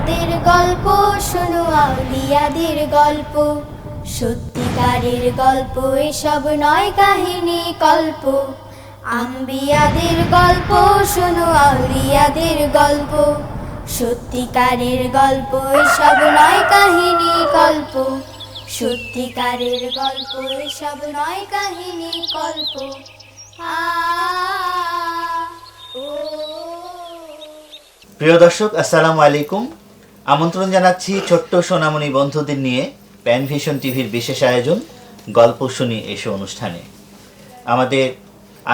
আম্বিয়াদের গল্প শোনো, আউলিয়াদের গল্প। সত্যিকারের গল্প, এসব নয় কাহিনী কল্প। আম্বিয়াদের গল্প শোনো, আউলিয়াদের গল্প। সত্যিকারের গল্প, এসব নয় কাহিনী কল্প। সত্যিকারের গল্প, এসব নয় কাহিনী কল্প। প্রিয় দর্শক, আসসালামু আলাইকুম। আমন্ত্রণ জানাচ্ছি ছোট্ট সোনামণি বন্ধুদের নিয়ে প্যান ভিশন টিভির বিশেষ আয়োজন গল্প শুনি এসো অনুষ্ঠানে। আমাদের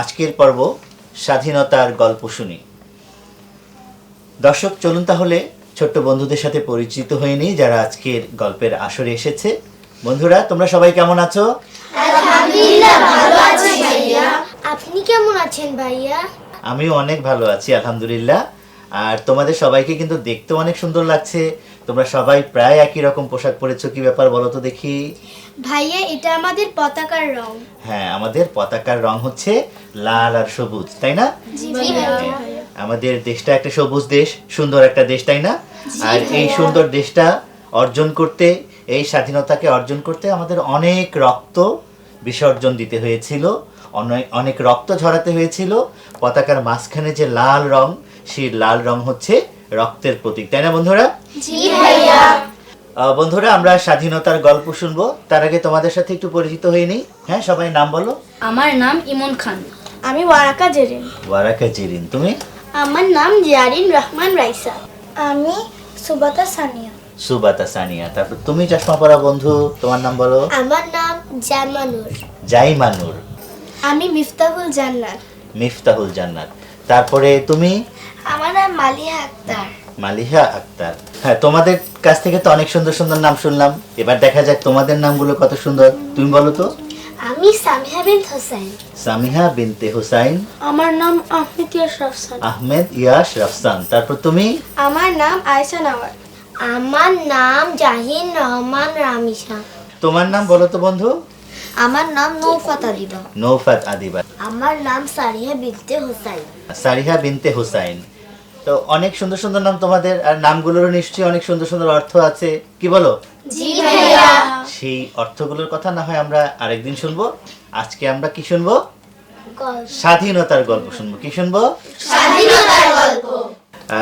আজকের পর্ব স্বাধীনতার গল্প শুনি। দর্শক চলুন তাহলে ছোট্ট বন্ধুদের সাথে পরিচিত হয়ে নিই যারা আজকের গল্পের আসরে এসেছে। বন্ধুরা তোমরা সবাই কেমন আছো? আপনি কেমন আছেন ভাইয়া? আমিও অনেক ভালো আছি আলহামদুলিল্লাহ। আর তোমাদের সবাইকে কিন্তু দেখতে অনেক সুন্দর লাগছে। তোমরা সবাই প্রায় একই রকম পোশাক পরেছো কি ব্যাপার বলো তো দেখি? ভাইয়া এটা আমাদের পতাকার রং। হ্যাঁ আমাদের পতাকার রং হচ্ছে লাল আর সবুজ তাই না? আমাদের দেশটা একটা সবুজ দেশ সুন্দর একটা দেশ তাই না? আর এই সুন্দর দেশটা অর্জন করতে এই স্বাধীনতাকে অর্জন করতে আমাদের অনেক রক্ত বিসর্জন দিতে হয়েছিল অনেক অনেক রক্ত ঝরাতে হয়েছিল। পতাকার মাঝখানে যে লাল রং সেই লাল রং হচ্ছে রক্তের প্রতীক তাই না বন্ধুরা? বন্ধুরা আমরা স্বাধীনতার গল্প শুনব। তার আগে তোমাদের সাথে একটু পরিচিত হয়ে নিই হ্যাঁ সবাই নাম বলো। আমার নাম ইমন খান। আমি ওয়ারাকা জেরিন। ওয়ারাকা জেরিন তুমি? আমার নাম জিয়ারিন রহমান রাইসা। আমি সুবাতা সানিয়া। সুবাতা সানিয়া। তারপর তুমি চশমা পরা বন্ধু তোমার নাম বলো। আমার নাম জামানুর জাইমানুর। আমি মিফতাহুল জান্নাত। মিফতাহুল জান্নাত। তারপরে তুমি? আমার নাম মালিহা আক্তার। মালিহা আক্তার। হ্যাঁ তোমাদের কাছ থেকে তো অনেক সুন্দর সুন্দর নাম শুনলাম। এবার দেখা যাক তোমাদের নামগুলো কত সুন্দর। তুমি বলো তো? আমি সামিহা বিন হোসেন সামিহা বিনতে হুসাইন। আমার নাম আহমেদ ইয়াস রফসান। আহমেদ ইয়াস রফসান। তারপর তুমি? আমার নাম আয়সা নাওয়ার। আমার নাম জাহিন রহমান রামিসা তোমার নাম বলো তো বন্ধু। আমার নাম নৌফাত আদিবা নৌফাত আদিবা আমার নাম সারিয়া বিনতে হোসাইন। সারিহা বিনতে হুসাইন। তো অনেক সুন্দর সুন্দর নাম তোমাদের আর নামগুলোরও নিশ্চয়ই অনেক সুন্দর সুন্দর অর্থ আছে। কি বলো? সেই অর্থগুলোর কথা না হয় আমরা আরেকদিন শুনব। আজকে আমরা কি শুনব? স্বাধীনতার গল্প শুনব। কি শুনব?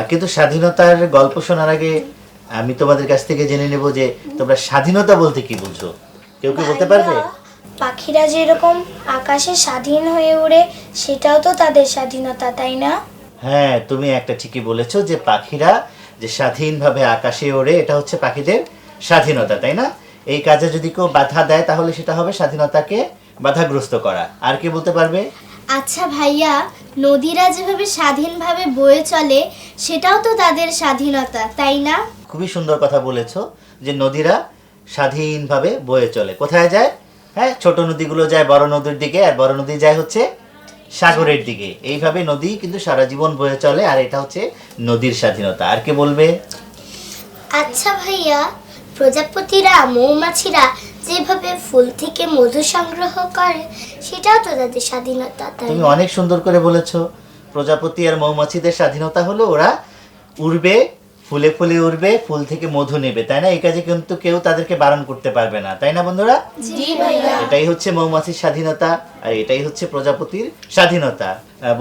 কিন্তু স্বাধীনতার গল্প শোনার আগে আমি তোমাদের কাছ থেকে জেনে নেব যে তোমরা স্বাধীনতা বলতে কি বুঝো। কেউ কি বলতে পারবে? পাখিরা যেরকম আকাশে স্বাধীন হয়ে ওড়ে সেটাও তো তাদের স্বাধীনতা তাই না? হ্যাঁ তুমি একটা ঠিকই বলেছ যে পাখিরা যে স্বাধীনভাবে আকাশে ওড়ে এটা হচ্ছে পাখিদের স্বাধীনতা তাই না? এই কাজে যদি কেউ বাধা দেয় তাহলে সেটা হবে স্বাধীনতাকে বাধাগ্রস্ত করা। আর কি বলতে পারবে? আচ্ছা ভাইয়া নদীরা যেভাবে স্বাধীনভাবে বয়ে চলে সেটাও তো তাদের স্বাধীনতা তাই না? খুবই সুন্দর কথা বলেছ যে নদীরা স্বাধীনভাবে বয়ে চলে। কোথায় যায়? হ্যাঁ ছোট নদীগুলো যায় বড় নদীর দিকে আর বড় নদী যায় হচ্ছে সাগরের দিকে। এইভাবে নদী কিন্তু সারা জীবন বয়ে চলে আর এটা হচ্ছে নদীর স্বাধীনতা। আর কে বলবে? আচ্ছা ভাইয়া প্রজাপতিরা মৌমাছিরা যেভাবে ফুল থেকে মধু সংগ্রহ করে সেটাও তো তাদের স্বাধীনতা তুমি অনেক সুন্দর করে বলেছ। প্রজাপতি আর মৌমাছিদের স্বাধীনতা হলো ওরা উড়বে ফুলে ফুলে উড়বে ফুল থেকে মধু নেবে তাই না? এই কাজে কিন্তু কেউ তাদেরকে বারণ করতে পারবে না তাই না বন্ধুরা? এটাই হচ্ছে মৌমাছির স্বাধীনতা আর এটাই হচ্ছে প্রজাপতির স্বাধীনতা।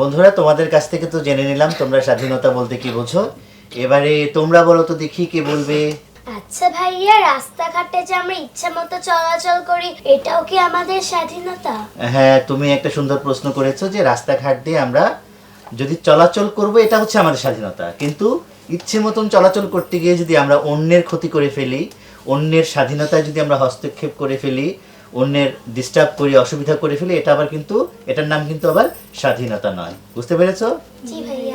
বন্ধুরা তোমাদের কাছ থেকে তো জেনে নিলাম তোমরা স্বাধীনতা বলতে কি বোঝো। এবারে তোমরা বলো তো দেখি কে বলবে। আচ্ছা ভাইয়া রাস্তাঘাটে যে আমরা ইচ্ছা মতো চলাচল করি এটাও কি আমাদের স্বাধীনতা? হ্যাঁ তুমি একটা সুন্দর প্রশ্ন করেছ যে রাস্তাঘাট দিয়ে আমরা যদি চলাচল করব এটা হচ্ছে আমাদের স্বাধীনতা। কিন্তু ইচ্ছে মতন চলাচল করতে গিয়ে যদি আমরা অন্যের ক্ষতি করে ফেলি অন্যের স্বাধীনতায় যদি আমরা হস্তক্ষেপ করে ফেলি অন্যের ডিস্টার্ব করি অসুবিধা করে ফেলি এটা আবার কিন্তু এটার নাম কিন্তু আবার স্বাধীনতা নয়। বুঝতে পেরেছ?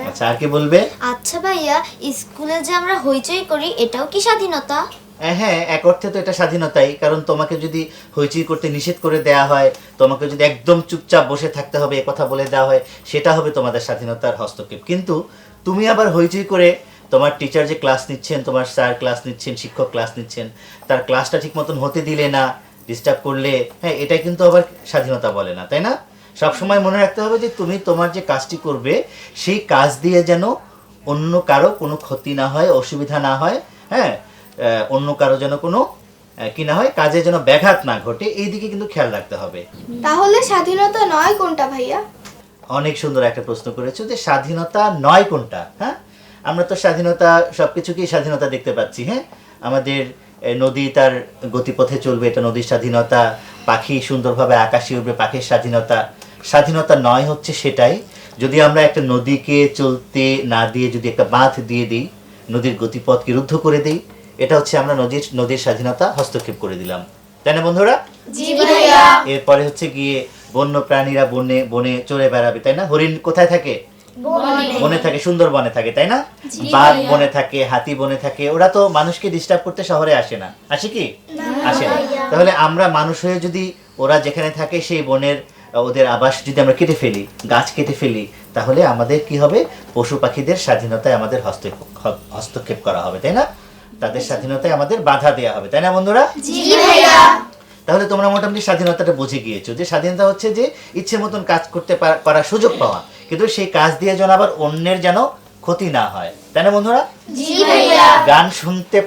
আচ্ছা আর কি বলবে? আচ্ছা ভাইয়া স্কুলে যে আমরা হইচই করি এটাও কি স্বাধীনতা? হ্যাঁ, হ্যাঁ এক অর্থে তো এটা স্বাধীনতাই কারণ তোমাকে যদি হইচই করতে নিষেধ করে দেওয়া হয় তোমাকে যদি একদম চুপচাপ বসে থাকতে হবে কথা বলে দেওয়া হয় সেটা হবে তোমাদের স্বাধীনতার হস্তক্ষেপ। কিন্তু তুমি আবার হইচই করে তোমার টিচার যে ক্লাস নিচ্ছেন তোমার স্যার ক্লাস নিচ্ছেন শিক্ষক ক্লাস নিচ্ছেন তার ক্লাসটা ঠিক মতন হতে দিলে না ডিস্টার্ব করলে হ্যাঁ এটা কিন্তু আবার স্বাধীনতা বলে না তাই না? সবসময় মনে রাখতে হবে যে তুমি তোমার যে কাজটি করবে সেই কাজ দিয়ে যেন অন্য কারও কোনো ক্ষতি না হয় অসুবিধা না হয় হ্যাঁ অন্য কারও যেন কোনো কি না হয় কাজে যেন ব্যাঘাত না ঘটে এই দিকে কিন্তু খেয়াল রাখতে হবে। তাহলে স্বাধীনতা নয় কোনটা ভাইয়া? অনেক সুন্দর একটা প্রশ্ন করেছ যে স্বাধীনতা নয় কোনটা হ্যাঁ? আমরা তো স্বাধীনতা সবকিছুকেই স্বাধীনতা দেখতে পাচ্ছি হ্যাঁ? আমাদের নদী তার গতিপথে চলবে এটা নদীর স্বাধীনতা পাখি সুন্দরভাবে আকাশে উঠবে পাখির স্বাধীনতা। স্বাধীনতা নয় হচ্ছে সেটাই যদি আমরা একটা নদীকে চলতে না দিয়ে যদি একটা বাঁধ দিয়ে দিই নদীর গতিপথকে রুদ্ধ করে দিই এটা হচ্ছে আমরা নদীর নদীর স্বাধীনতা হস্তক্ষেপ করে দিলাম। তাই না বন্ধুরা? এরপরে হচ্ছে গিয়ে বন্য প্রাণীরা বনে বনে চড়ে বেড়াবে তাই না? হরিণ কোথায় থাকে? বনে। থাকে সুন্দর বনে থাকে তাই না? বাঘ বনে থাকে হাতি বনে থাকে ওরা তো মানুষকে ডিস্টার্ব করতে শহরে আসে না। আসে কি? আসে না। তাহলে আমরা মানুষ হয়ে যদি ওরা যেখানে থাকে সেই বনের ওদের আবাস যদি আমরা কেটে ফেলি গাছ কেটে ফেলি তাহলে আমাদের কি হবে? পশু পাখিদের স্বাধীনতায় আমাদের হস্তক্ষেপ করা হবে তাই না? তাদের স্বাধীনতায় আমাদের বাধা দেওয়া হবে তাই না বন্ধুরা? তাহলে তোমরা মোটামুটি স্বাধীনতাটা বুঝে গিয়েছো যে স্বাধীনতা হচ্ছে যে ইচ্ছে মতন কাজ করতে পার- করার সুযোগ পাওয়া। কিন্তু সেই কাজ দিয়ে যেন আবার অন্যের যেন ক্ষতি না হয়। তাই না বন্ধুরা? গান শুনতে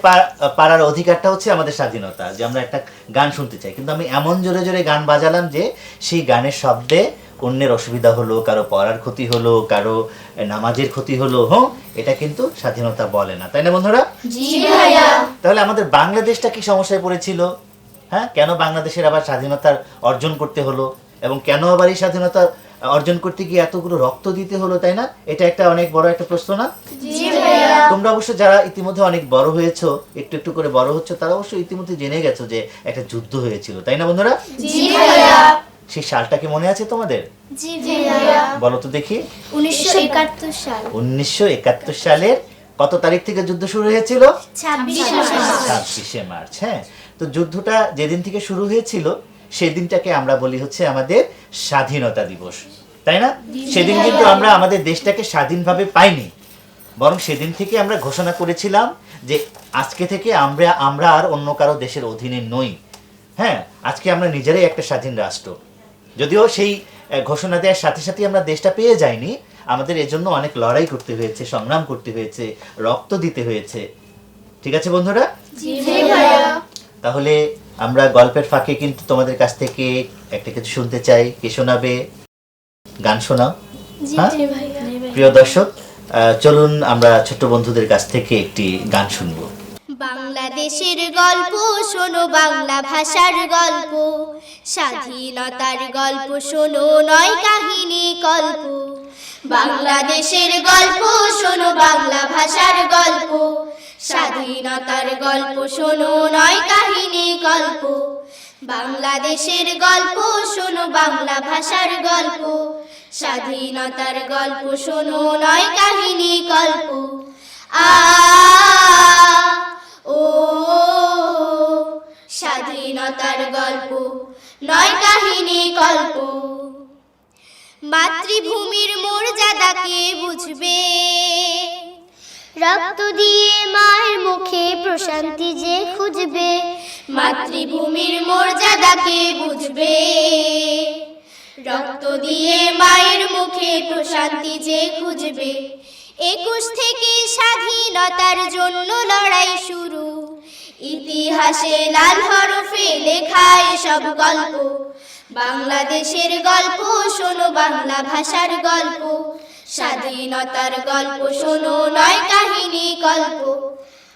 পারার অধিকারটা হচ্ছে আমাদের স্বাধীনতা যে আমরা একটা গান শুনতে চাই। কিন্তু আমি এমন জোরে জোরে গান বাজালাম যে সেই গানের শব্দে অন্যের অসুবিধা হলো কারও পড়ার ক্ষতি হলো কারও নামাজের ক্ষতি হলো হ্যাঁ এটা কিন্তু স্বাধীনতা বলে না। তাই না বন্ধুরা? তাহলে আমাদের বাংলাদেশটা কি সমস্যায় পড়েছিল? হ্যাঁ কেন বাংলাদেশের আবার স্বাধীনতার অর্জন করতে হলো? এবং কেন আবার এই স্বাধীনতা অর্জন করতে গিয়ে এতগুলো রক্ত দিতে হলো তাই না? এটা একটা অনেক বড় একটা প্রশ্ন না? তোমরা অবশ্য যারা ইতিমধ্যে অনেক বড় হয়েছো একটু একটু করে বড় হচ্ছে তারা অবশ্য ইতিমধ্যে জেনে গেছো যে একটা যুদ্ধ হয়েছিল তাই না বন্ধুরা? সেই সালটা কি মনে আছে তোমাদের? বলো তো দেখি। উনিশশো একাত্তর সাল। উনিশশো একাত্তর সালের কত তারিখ থেকে যুদ্ধ শুরু হয়েছিল? ছাব্বিশে মার্চ হ্যাঁ। তো যুদ্ধটা যেদিন থেকে শুরু হয়েছিল সেদিনটাকে আমরা বলি হচ্ছে আমাদের স্বাধীনতা দিবস। তাই না? সেদিন কিন্তু আমরা আমাদের দেশটাকে স্বাধীনভাবে পাইনি। বরং সেদিন থেকে আমরা ঘোষণা করেছিলাম যে আজকে থেকে আমরা আমরা আর অন্য কারও দেশের অধীনে নই। হ্যাঁ আজকে আমরা নিজেরাই একটা স্বাধীন রাষ্ট্র। যদিও সেই ঘোষণা দেওয়ার সাথে সাথে আমরা দেশটা পেয়ে যাইনি। আমাদের এজন্য অনেক লড়াই করতে হয়েছে সংগ্রাম করতে হয়েছে রক্ত দিতে হয়েছে। ঠিক আছে বন্ধুরা? তাহলে আমরা গল্পের ফাঁকে কিন্তু তোমাদের কাছ থেকে একটা কিছু শুনতে চাই। কে শোনাবে? গান শোনাও। হ্যাঁ? প্রিয় দর্শক আহ, চলুন আমরা ছোট্ট বন্ধুদের কাছ থেকে একটি গান শুনব। বাংলাদেশের গল্প শোনো বাংলা ভাষার গল্প। স্বাধীনতার গল্প শোনো নয় কাহিনী গল্প বাংলাদেশের গল্প শোনো বাংলা ভাষার গল্প। স্বাধীনতার গল্প শোনো, নয় কাহিনী গল্প। বাংলাদেশের গল্প শোনো, বাংলা ভাষার গল্প। স্বাধীনতার গল্প শোনো, নয় কাহিনী গল্প। আ, ও, স্বাধীনতার গল্প, নয় কাহিনী গল্প। মাতৃভূমির মর্যাদাকে বুঝবে? রক্ত দিয়ে মায়ের মুখে প্রশান্তি যে খুঁজবে, মাতৃভূমির মর্যাদাকে বুঝবে। রক্ত দিয়ে মায়ের মুখে প্রশান্তি যে খুঁজবে, একুশ থেকে স্বাধীনতার জন্য লড়াই শুরু। ইতিহাসে লাল হরফে লেখা এসব গল্প, বাংলাদেশের গল্প, শোনো বাংলা ভাষার গল্প। স্বাধীনতার গল্প শোনো, নয় কাহিনী, গল্প।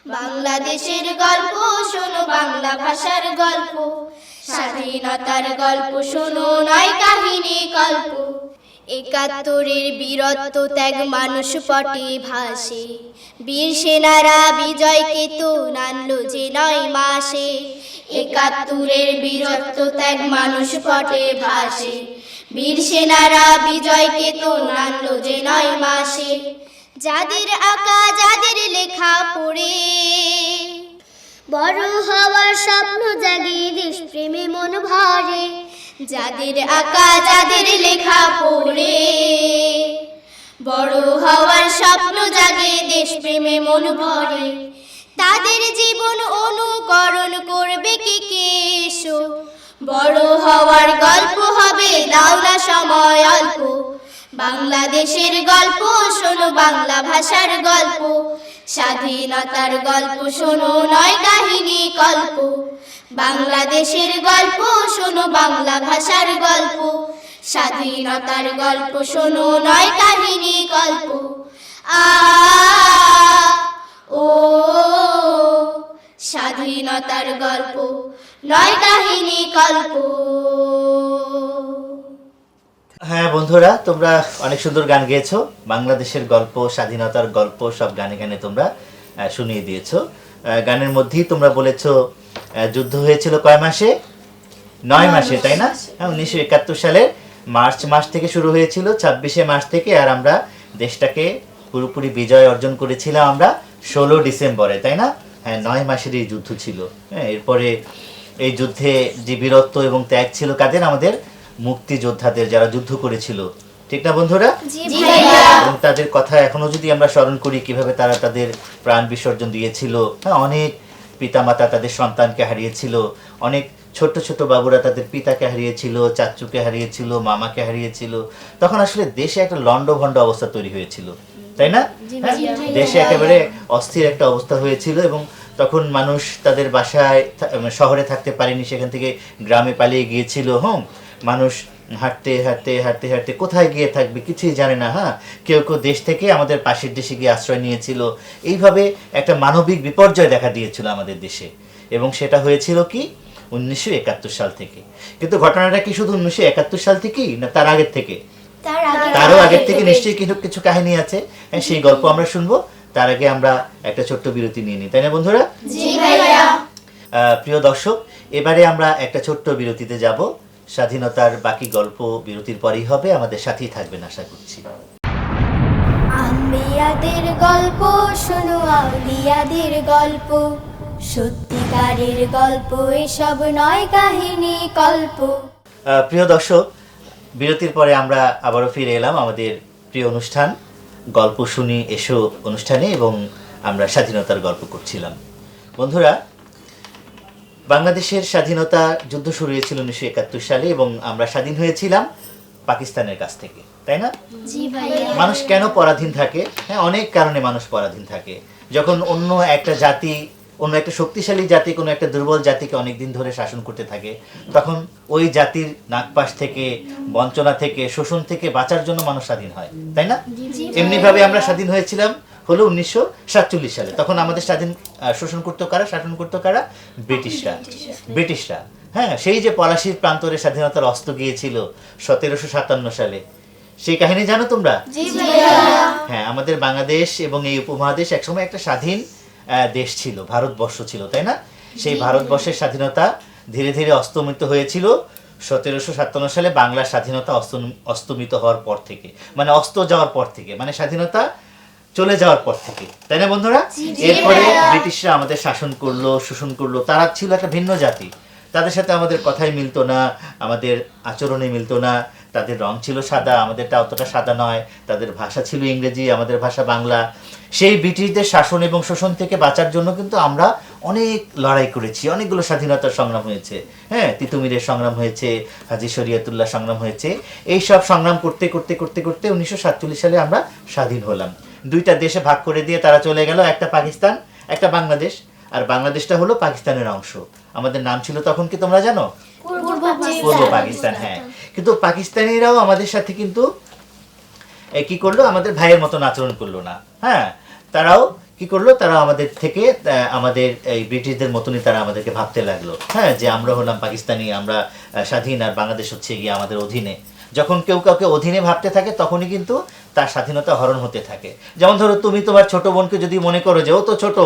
বাংলাদেশের গল্প শোনো, বাংলা ভাষার গল্প। স্বাধীনতার গল্প শোনো, নয় কাহিনী, গল্প। একাত্তরের বীরত্ব ত্যাগ মানুষ পটে ভাসে। বীর সেনারা বিজয়কে তো নানলো যে নয় মাসে। একাত্তরের বীরত্ব ত্যাগ মানুষ পটে ভাসে। বীর সেনারা বিজয়কে তো নানলো যে নয় মাসে। যাদের আঁকা, যাদের লেখা পড়ে। বড় হওয়ার স্বপ্ন জাগে দেশ প্রেমে মন ভরে। যাদের আঁকা, যাদের লেখা পড়ে। বড় হওয়ার স্বপ্ন জাগে দেশপ্রেমে মন ভরে। তাদের জীবন অনুকরণ করবে কে কে এসো বড় হওয়ার দাও না সময় অল্প। বাংলাদেশের গল্প শোনো, বাংলা ভাষার গল্প। স্বাধীনতার গল্প শোনো, নয় কাহিনী কল্প। বাংলাদেশের গল্প শোনো, বাংলা ভাষার গল্প। স্বাধীনতার গল্প শোনো, নয় কাহিনী গল্প আ, ও, স্বাধীনতার গল্প, নয় কাহিনী কল্প। হ্যাঁ বন্ধুরা তোমরা অনেক সুন্দর গান গেয়েছো। বাংলাদেশের গল্প স্বাধীনতার গল্প সব গানে গানে তোমরা শুনিয়ে দিয়েছ। গানের মধ্যেই তোমরা বলেছ যুদ্ধ হয়েছিল কয় মাসে? নয় মাসে তাই না? হ্যাঁ উনিশশো একাত্তর সালের মার্চ মাস থেকে শুরু হয়েছিল ছাব্বিশে মার্চ থেকে আর আমরা দেশটাকে পুরোপুরি বিজয় অর্জন করেছিলাম আমরা ষোলো ডিসেম্বরে তাই না? হ্যাঁ নয় মাসের এই যুদ্ধ ছিল। হ্যাঁ এরপরে এই যুদ্ধে যে বীরত্ব এবং ত্যাগ ছিল কাদের? আমাদের মুক্তিযোদ্ধাদের যারা যুদ্ধ করেছিল। ঠিক না বন্ধুরা? এবং তাদের কথা এখনও যদি আমরা স্মরণ করি কীভাবে তারা তাদের প্রাণ বিসর্জন দিয়েছিল। হ্যাঁ অনেক পিতামাতা তাদের সন্তানকে হারিয়েছিল। অনেক ছোট ছোট বাবুরা তাদের পিতাকে হারিয়েছিল চাচুকে হারিয়েছিল মামাকে হারিয়েছিল। তখন আসলে দেশে একটা লন্ডভন্ড অবস্থা তৈরি হয়েছিল। তাই না? হ্যাঁ? দেশে একেবারে অস্থির একটা অবস্থা হয়েছিল এবং তখন মানুষ তাদের বাসায় শহরে থাকতে পারেনি সেখান থেকে গ্রামে পালিয়ে গিয়েছিল। হুম মানুষ হাঁটতে হাঁটতে হাঁটতে হাঁটতে কোথায় গিয়ে থাকবে কিছুই জানে না হ্যাঁ? কেউ কেউ দেশ থেকে আমাদের পাশের দেশে গিয়ে আশ্রয় নিয়েছিল। এইভাবে একটা মানবিক বিপর্যয় দেখা দিয়েছিল আমাদের দেশে। এবং সেটা হয়েছিল কি? উনিশশো একাত্তর সাল থেকে। কিন্তু ঘটনাটা কি শুধু উনিশশো একাত্তর সাল থেকেই না তার আগের থেকে? তারও আগের থেকে নিশ্চয়ই কিছু কিছু কাহিনী আছে। হ্যাঁ, সেই গল্প আমরা শুনব। তার আগে আমরা একটা ছোট্ট বিরতি নিয়ে নিই তাই না বন্ধুরা? প্রিয় দর্শক এবারে আমরা একটা ছোট্ট বিরতিতে যাব। স্বাধীনতার বাকি গল্প বিরতির পরেই হবে আমাদের সাথেই থাকবেন আশা করছি। আম্বিয়াদের গল্প শোনো আউলিয়াদের গল্প। সত্যিকারের গল্প এসব নয় কাহিনী কল্প। প্রিয় দর্শক বিরতির পরে আমরা আবারও ফিরে এলাম আমাদের প্রিয় অনুষ্ঠান। গল্প শুনি এসো অনুষ্ঠানে এবং আমরা স্বাধীনতার গল্প করছিলাম। বন্ধুরা বাংলাদেশের স্বাধীনতা যুদ্ধ শুরু হয়েছিল উনিশশো একাত্তর সালে এবং আমরা স্বাধীন হয়েছিলাম পাকিস্তানের কাছ থেকে তাই না? মানুষ কেন পরাধীন থাকে? হ্যাঁ অনেক কারণে মানুষ পরাধীন থাকে। যখন অন্য একটা জাতি অন্য একটা শক্তিশালী জাতি কোনো একটা দুর্বল জাতিকে অনেকদিন ধরে শাসন করতে থাকে। তখন ওই জাতির নাগপাশ থেকে বঞ্চনা থেকে শোষণ থেকে বাঁচার জন্য মানুষ স্বাধীন হয়। তাই না? এমনিভাবে আমরা স্বাধীন হয়েছিলাম হলো উনিশশো সাতচল্লিশ সালে। তখন আমাদের স্বাধীন শোষণ করতো কারা? শাসন করতো কারা? ব্রিটিশরা। ব্রিটিশরা। হ্যাঁ সেই যে পলাশির প্রান্তরে স্বাধীনতার অস্ত গিয়েছিল সতেরোশো সাতান্ন সালে। সেই কাহিনী জানো তোমরা? হ্যাঁ আমাদের বাংলাদেশ এবং এই উপমহাদেশ একসময় একটা স্বাধীন দেশ ছিল ভারতবর্ষ ছিল তাই না? সেই ভারতবর্ষের স্বাধীনতা ধীরে ধীরে অস্তমিত হয়েছিল সতেরোশো সাতান্ন সালে বাংলার স্বাধীনতা অস্ত- অস্তমিত হওয়ার পর থেকে মানে অস্ত যাওয়ার পর থেকে মানে স্বাধীনতা চলে যাওয়ার পর থেকে তাই না বন্ধুরা? এরপরে ব্রিটিশরা আমাদের শাসন করল শোষণ করল তারা ছিল একটা ভিন্ন জাতি তাদের সাথে আমাদের কথাই মিলতো না আমাদের আচরণে মিলতো না তাদের রং ছিল সাদা আমাদেরটা অতটা সাদা নয় তাদের ভাষা ছিল ইংরেজি আমাদের ভাষা বাংলা। সেই ব্রিটিশদের শাসন এবং শোষণ থেকে বাঁচার জন্য কিন্তু আমরা অনেক লড়াই করেছি অনেকগুলো স্বাধীনতার সংগ্রাম হয়েছে। হ্যাঁ তিতুমিরের সংগ্রাম হয়েছে হাজি শরিয়াতুল্লাহ সংগ্রাম হয়েছে। এই সব সংগ্রাম করতে করতে করতে করতে উনিশশো সাতচল্লিশ সালে আমরা স্বাধীন হলাম। দুইটা দেশে ভাগ করে দিয়ে তারা চলে গেল একটা পাকিস্তান একটা বাংলাদেশ। আর বাংলাদেশটা হলো পাকিস্তানের অংশ। আমাদের নাম ছিল তখন কি তোমরা জানো? পূর্ব পাকিস্তান হ্যাঁ। কিন্তু পাকিস্তানিরাও আমাদের সাথে কিন্তু কি করল, আমাদের ভাইয়ের মতন আচরণ করল না। হ্যাঁ তারাও কি করল, তারা আমাদের থেকে আমাদের এই ব্রিটিশদের মতনই তারা আমাদেরকে ভাবতে লাগল। হ্যাঁ যে আমরা হলাম পাকিস্তানি, আমরা স্বাধীন, আর বাংলাদেশ হচ্ছে গিয়ে আমাদের অধীনে। যখন কেউ কাউকে অধীনে ভাবতে থাকে, তখনই কিন্তু তার স্বাধীনতা হরণ হতে থাকে। যেমন ধরো তুমি তোমার ছোট বোনকে যদি মনে করো যে ও তো ছোট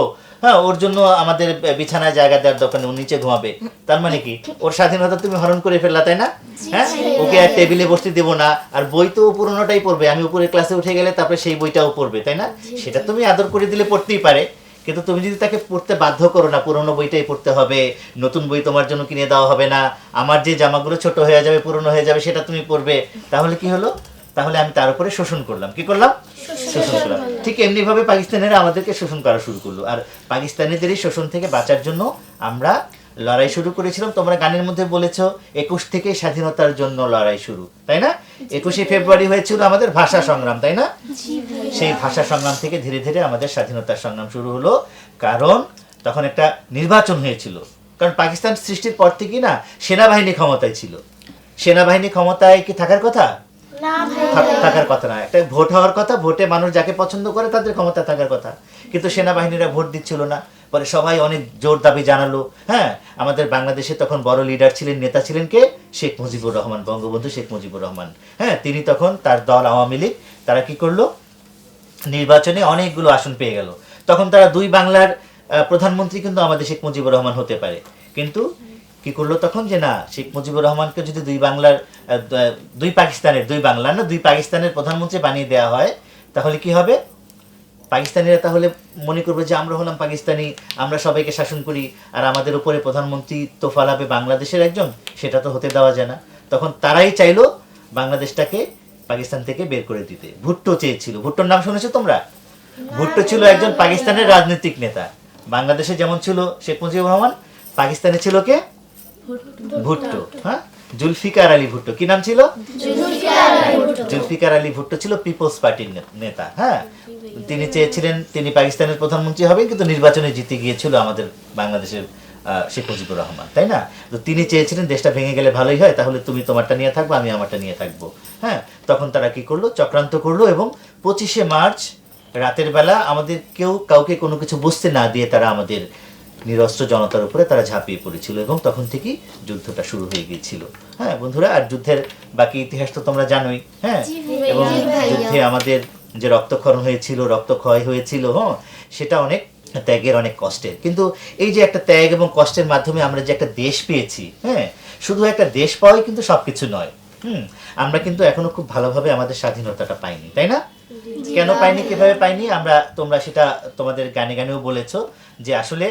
হ্যাঁ ওর জন্য আমাদের বিছানায় জায়গা দেওয়ার দোকানে ও নিচে ঘুমাবে। তার মানে কি? ওর স্বাধীনতা তুমি হরণ করে ফেললা তাই না? হ্যাঁ? ওকে আর টেবিলে বসতে দেবো না। আর বই তো ও পুরোনোটাই পড়বে। আমি উপরে ক্লাসে উঠে গেলে তারপরে সেই বইটাও পড়বে তাই না? সেটা তুমি আদর করে দিলে পড়তেই পারে। কিন্তু তুমি যদি তাকে পড়তে বাধ্য করো না পুরোনো বইটাই পড়তে হবে নতুন বই তোমার জন্য কিনে দেওয়া হবে না আমার যে জামাগুলো ছোট হয়ে যাবে পুরনো হয়ে যাবে সেটা তুমি পড়বে তাহলে কি হলো? তাহলে আমি তার উপরে শোষণ করলাম। কি করলাম? শোষণ করলাম। ঠিক এমনি ভাবে পাকিস্তানিরা আমাদেরকে শোষণ করা শুরু করল। আর পাকিস্তানিদের এই শোষণ থেকে বাঁচার জন্য আমরা লড়াই শুরু করেছিলাম। তোমরা গানের মধ্যে বলেছ একুশ থেকে স্বাধীনতার জন্য লড়াই শুরু। তাই না? একুশে ফেব্রুয়ারি হয়েছিল আমাদের ভাষা সংগ্রাম তাই না? সেই ভাষা সংগ্রাম থেকে ধীরে ধীরে আমাদের স্বাধীনতার সংগ্রাম শুরু হলো। কারণ তখন একটা নির্বাচন হয়েছিল। কারণ পাকিস্তান সৃষ্টির পর থেকেই না সেনাবাহিনী ক্ষমতায় ছিল। সেনাবাহিনী ক্ষমতায় কি থাকার কথা? থাক- থাকার কথা না। একটা ভোট হওয়ার কথা, ভোটে মানুষ যাকে পছন্দ করে তাদের ক্ষমতা থাকার কথা। কিন্তু সেনাবাহিনীরা ভোট দিচ্ছিল না। পরে সবাই অনেক জোর দাবি জানালো। হ্যাঁ আমাদের বাংলাদেশে তখন বড় লিডার ছিলেন, নেতা ছিলেন কে? শেখ মুজিবুর রহমান, বঙ্গবন্ধু শেখ মুজিবুর রহমান। হ্যাঁ তিনি তখন তার দল আওয়ামী লীগ, তারা কি করল? নির্বাচনে অনেকগুলো আসন পেয়ে গেল। তখন তারা দুই বাংলার প্রধানমন্ত্রী কিন্তু আমাদের শেখ মুজিবুর রহমান হতে পারে। কিন্তু কি করল তখন? যে না শেখ মুজিবুর রহমানকে যদি দুই বাংলার দুই পাকিস্তানের দুই বাংলার না দুই পাকিস্তানের প্রধানমন্ত্রী বানিয়ে দেওয়া হয় তাহলে কি হবে? পাকিস্তানিরা তাহলে মনে করবে যে আমরা হলাম পাকিস্তানি আমরা সবাইকে শাসন করি আর আমাদের উপরে প্রধানমন্ত্রী তো ফালাবে বাংলাদেশের একজন সেটা তো হতে দেওয়া যায় না। তখন তারাই চাইলো বাংলাদেশটাকে পাকিস্তান থেকে বের করে দিতে। ভুট্টো চেয়েছিল। ভুট্টোর নাম শুনেছো তোমরা? ভুট্টো ছিল একজন পাকিস্তানের রাজনৈতিক নেতা। বাংলাদেশে যেমন ছিল শেখ মুজিবুর রহমান পাকিস্তানে ছিল কে? ভুট্টো। হ্যাঁ? জুলফিকার আলী ভুট্টো। কি নাম ছিল? জুলফিকার আলী ভুট্টো। ছিল পিপলস পার্টির নেতা হ্যাঁ? তিনি চেয়েছিলেন তিনি পাকিস্তানের প্রধানমন্ত্রী হবেন কিন্তু নির্বাচনে জিতে গিয়েছিল আমাদের বাংলাদেশের শেখ মুজিবুর রহমান তাই না? তো তিনি চেয়েছিলেন দেশটা ভেঙে গেলে ভালোই হয় তাহলে তুমি তোমারটা নিয়ে থাকব আমি আমারটা নিয়ে থাকব হ্যাঁ? তখন তারা কি করল? চক্রান্ত করল এবং পঁচিশে মার্চ রাতের বেলা আমাদের কেউ কাউকে কোনো কিছু বুঝতে না দিয়ে তারা আমাদের নিরস্ত্র জনতার উপরে তারা ঝাঁপিয়ে পড়েছিল এবং তখন থেকেই যুদ্ধটা শুরু হয়ে গিয়েছিল। হ্যাঁ বন্ধুরা আর যুদ্ধের বাকি ইতিহাস তো তোমরা জানোই হ্যাঁ? এবং যুদ্ধে আমাদের যে রক্তক্ষরণ হয়েছিল রক্তক্ষয় হয়েছিল হ্যাঁ সেটা অনেক ত্যাগের অনেক কষ্টের। কিন্তু এই যে একটা ত্যাগ এবং কষ্টের মাধ্যমে আমরা যে একটা দেশ পেয়েছি হ্যাঁ শুধু একটা দেশ পাওয়াই কিন্তু সবকিছু নয় হুম? আমরা কিন্তু এখনও খুব ভালোভাবে আমাদের স্বাধীনতাটা পাইনি তাই না? কেন পাইনি কীভাবে পাইনি? আমরা তোমরা সেটা তোমাদের গানে গানেও বলেছ যে আসলে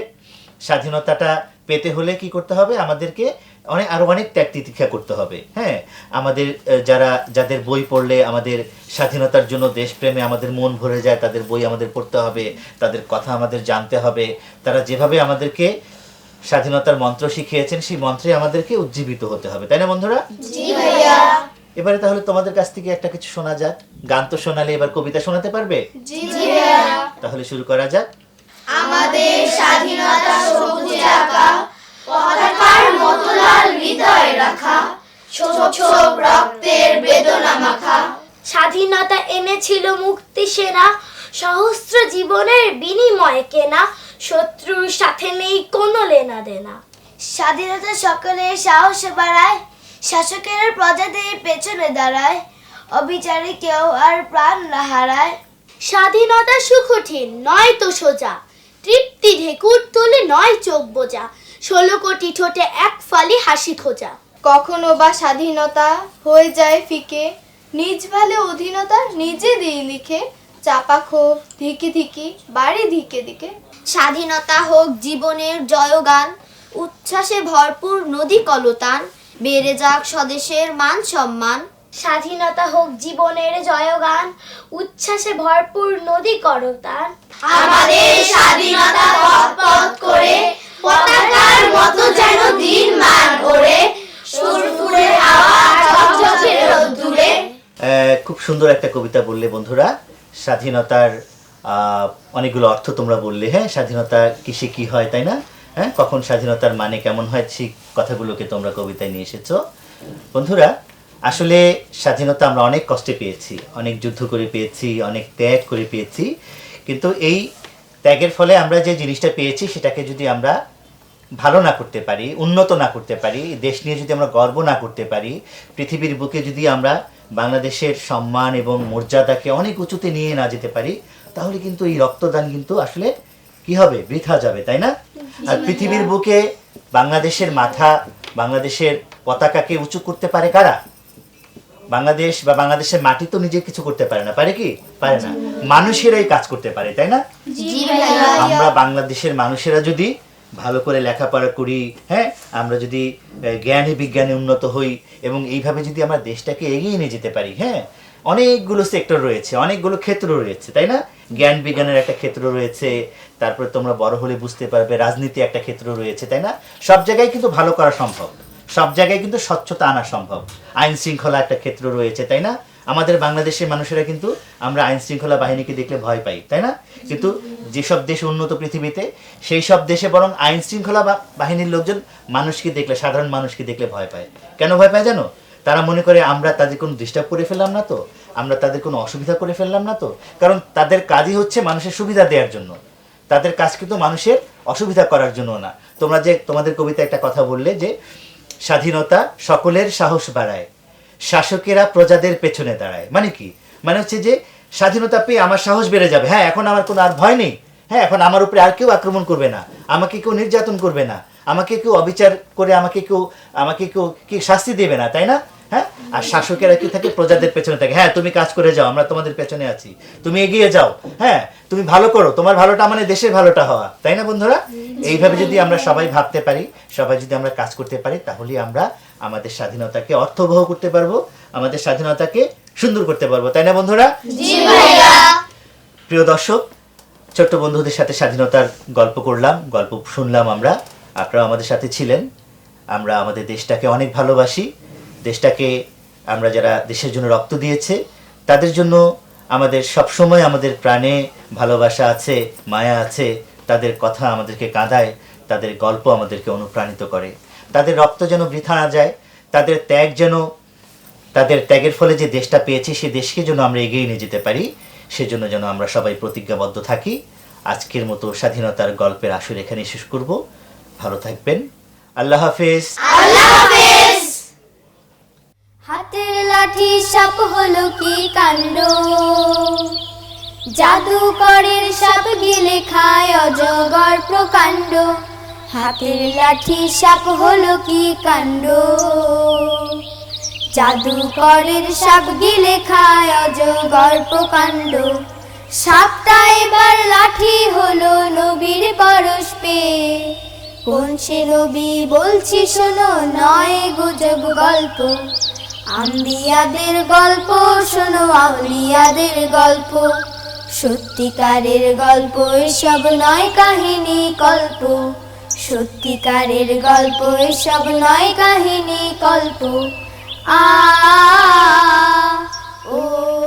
স্বাধীনতাটা পেতে হলে কি করতে হবে? আমাদেরকে অনেক আরও অনেক ত্যাগ তিতিক্ষা করতে হবে হ্যাঁ? আমাদের যারা যাদের বই পড়লে আমাদের স্বাধীনতার জন্য দেশপ্রেমে আমাদের মন ভরে যায় তাদের বই আমাদের পড়তে হবে তাদের কথা আমাদের জানতে হবে। তারা যেভাবে আমাদেরকে স্বাধীনতার মন্ত্র শিখিয়েছেন সেই মন্ত্রে আমাদেরকে উজ্জীবিত হতে হবে। তাই না বন্ধুরা? এবারে তাহলে তোমাদের কাছ থেকে একটা কিছু শোনা যাক। গান তো শোনালে এবার কবিতা শোনাতে পারবে? তাহলে শুরু করা যাক। আমাদের স্বাধীনতা সবুজে আঁকা, পতাকার মতো লাল হৃদয় রাখা ছোপ রক্তের বেদনা মাখা। স্বাধীনতা এনেছিল মুক্তি সেনা, সহস্র জীবনের বিনিময়ে কেনা, শত্রুর সাথে নেই কোনো লেনা দেনা। স্বাধীনতা সকলের সাহস বাড়ায়, শাসকের প্রজাদের পেছনে দাঁড়ায়, অবিচারে কেউ আর প্রাণ না হারায়। স্বাধীনতা সুকঠিন, নয় তো সোজা। তৃপ্তি ঢেকুর তুলে নয় চোখ বোঝা। ষোলো কোটি ঠোঁটে এক ফালি হাসি খোঁজা। কখনো বা স্বাধীনতা হয়ে যায় ফিকে নিজ ভালে অধীনতা নিজে দিই লিখে। চাপা ক্ষোভ ধিকি ধিকি বাড়ি ধিকে দিকে। স্বাধীনতা হোক জীবনের জয়গান উচ্ছ্বাসে ভরপুর নদী কলতান। বেড়ে যাক স্বদেশের মান সম্মান স্বাধীনতা হোক জীবনের জয়গান উচ্ছ্বাসে ভরপুর নদী করতান। আমাদের স্বাধীনতা পথ পথ করে পতাকার মতো যেন দিন মান সুরফুরে হাওয়া ঝকঝকে রোদ্দুরে। খুব সুন্দর একটা কবিতা বললে বন্ধুরা। স্বাধীনতার আহ, অনেকগুলো অর্থ তোমরা বললে হ্যাঁ? স্বাধীনতা কিসে কি হয় তাই না? হ্যাঁ? কখন স্বাধীনতার মানে কেমন হয় সেই কথাগুলোকে তোমরা কবিতায় নিয়ে এসেছ। বন্ধুরা আসলে স্বাধীনতা আমরা অনেক কষ্টে পেয়েছি অনেক যুদ্ধ করে পেয়েছি অনেক ত্যাগ করে পেয়েছি। কিন্তু এই ত্যাগের ফলে আমরা যে জিনিসটা পেয়েছি সেটাকে যদি আমরা ভালো না করতে পারি উন্নত না করতে পারি দেশ নিয়ে যদি আমরা গর্ব না করতে পারি পৃথিবীর বুকে যদি আমরা বাংলাদেশের সম্মান এবং মর্যাদাকে অনেক উঁচুতে নিয়ে না যেতে পারি তাহলে কিন্তু এই রক্তদান কিন্তু আসলে কি হবে? বৃথা যাবে তাই না? আর পৃথিবীর বুকে বাংলাদেশের মাথা বাংলাদেশের পতাকাকে উঁচু করতে পারে কারা? বাংলাদেশ বা বাংলাদেশের মাটি তো নিজে কিছু করতে পারে না পারে কি? পারে না। মানুষেরাই কাজ করতে পারে তাই না? আমরা বাংলাদেশের মানুষেরা যদি ভালো করে লেখাপড়া করি হ্যাঁ আমরা যদি জ্ঞানে বিজ্ঞানে উন্নত হই এবং এইভাবে যদি আমরা দেশটাকে এগিয়ে নিয়ে যেতে পারি হ্যাঁ অনেকগুলো সেক্টর রয়েছে অনেকগুলো ক্ষেত্র রয়েছে তাই না? জ্ঞান বিজ্ঞানের একটা ক্ষেত্র রয়েছে তারপরে তোমরা বড় হলে বুঝতে পারবে রাজনীতি একটা ক্ষেত্র রয়েছে তাই না? সব জায়গায় কিন্তু ভালো করা সম্ভব। সব জায়গায় কিন্তু স্বচ্ছতা আনা সম্ভব। আইন শৃঙ্খলা একটা ক্ষেত্র রয়েছে, তাই না? আমাদের বাংলাদেশের মানুষেরা কিন্তু আমরা আইন শৃঙ্খলা বাহিনীকে দেখলে ভয় পাই, তাই না? কিন্তু যেসব দেশ উন্নত পৃথিবীতে, সেই সব দেশে বরং আইন শৃঙ্খলা বাহিনীর লোকজন মানুষকে দেখলে, সাধারণ মানুষকে দেখলে ভয় পায়। কেন ভয় পায় জানো? তারা মনে করে আমরা তাদের কোনো ডিস্টার্ব করে ফেললাম না তো? আমরা তাদের কোনো অসুবিধা করে ফেললাম না তো? কারণ তাদের কাজই হচ্ছে মানুষের সুবিধা দেওয়ার জন্য। তাদের কাজ কিন্তু মানুষের অসুবিধা করার জন্য না। তোমরা যে তোমাদের কবিতা একটা কথা বললে যে স্বাধীনতা সকলের সাহস বাড়ায়, শাসকেরা প্রজাদের পেছনে দাঁড়ায়। মানে কি? মানে হচ্ছে যে স্বাধীনতা পেয়ে আমার সাহস বেড়ে যাবে। হ্যাঁ এখন আমার কোনো আর ভয় নেই। হ্যাঁ এখন আমার উপরে আর কেউ আক্রমণ করবে না। আমাকে কেউ নির্যাতন করবে না। আমাকে কেউ অবিচার করে আমাকে কেউ আমাকে কেউ কি শাস্তি দেবে না, তাই না? হ্যাঁ? আর শাসকেরা কি থাকে? প্রজাদের পেছনে থাকে। হ্যাঁ তুমি কাজ করে যাও আমরা তোমাদের পেছনে আছি। তুমি এগিয়ে যাও। হ্যাঁ তুমি ভালো করো। তোমার ভালোটা মানে দেশের ভালোটা হওয়া। তাই না বন্ধুরা? এইভাবে যদি আমরা সবাই ভাবতে পারি সবাই যদি আমরা কাজ করতে পারি তাহলে আমরা আমাদের স্বাধীনতাকে অর্থবহ করতে পারব আমাদের স্বাধীনতাকে সুন্দর করতে পারব। তাই না বন্ধুরা? প্রিয় দর্শক ছোট্ট বন্ধুদের সাথে স্বাধীনতার গল্প করলাম গল্প শুনলাম আমরা। আপনারা আমাদের সাথে ছিলেন। আমরা আমাদের দেশটাকে অনেক ভালোবাসি। দেশটাকে আমরা যারা দেশের জন্য রক্ত দিয়েছে, তাদের জন্য আমাদের সবসময় আমাদের প্রাণে ভালোবাসা আছে, মায়া আছে, তাদের কথা আমাদেরকে কাঁদায়, তাদের গল্প আমাদেরকে অনুপ্রাণিত করে। তাদের রক্ত যেন বৃথা না যায়, তাদের ত্যাগ যেন, তাদের ত্যাগের ফলে যে দেশটা পেয়েছি সেই দেশকে যেন আমরা এগিয়ে নিয়ে যেতে পারি, সেজন্য যেন আমরা সবাই প্রতিজ্ঞাবদ্ধ থাকি। আজকের মতো স্বাধীনতার গল্পের আসর এখানে শেষ করব। ভালো থাকবেন। আল্লাহ হাফেজ। হাতের লাঠি সাপ হলো কি কাণ্ড? জাদুকরের সাপ গিলে খায় অজগর প্রকাণ্ড। হাতের লাঠি সাপ হলো কি কাণ্ড? জাদুকরের সাপ গিলে খায় অজগর প্রকাণ্ড। সাপটা এবার লাঠি হলো নবীর পরশ পেয়ে। কোন সে নবী বলছি শোনো, নয় গুজব গল্প। আম্বিয়াদের গল্প, শোনো আউলিয়াদের গল্প। সত্যিকারের গল্প এসব নয় কাহিনী কল্প। সত্যিকারের গল্প এসব নয় কাহিনী কল্প। আ, ও।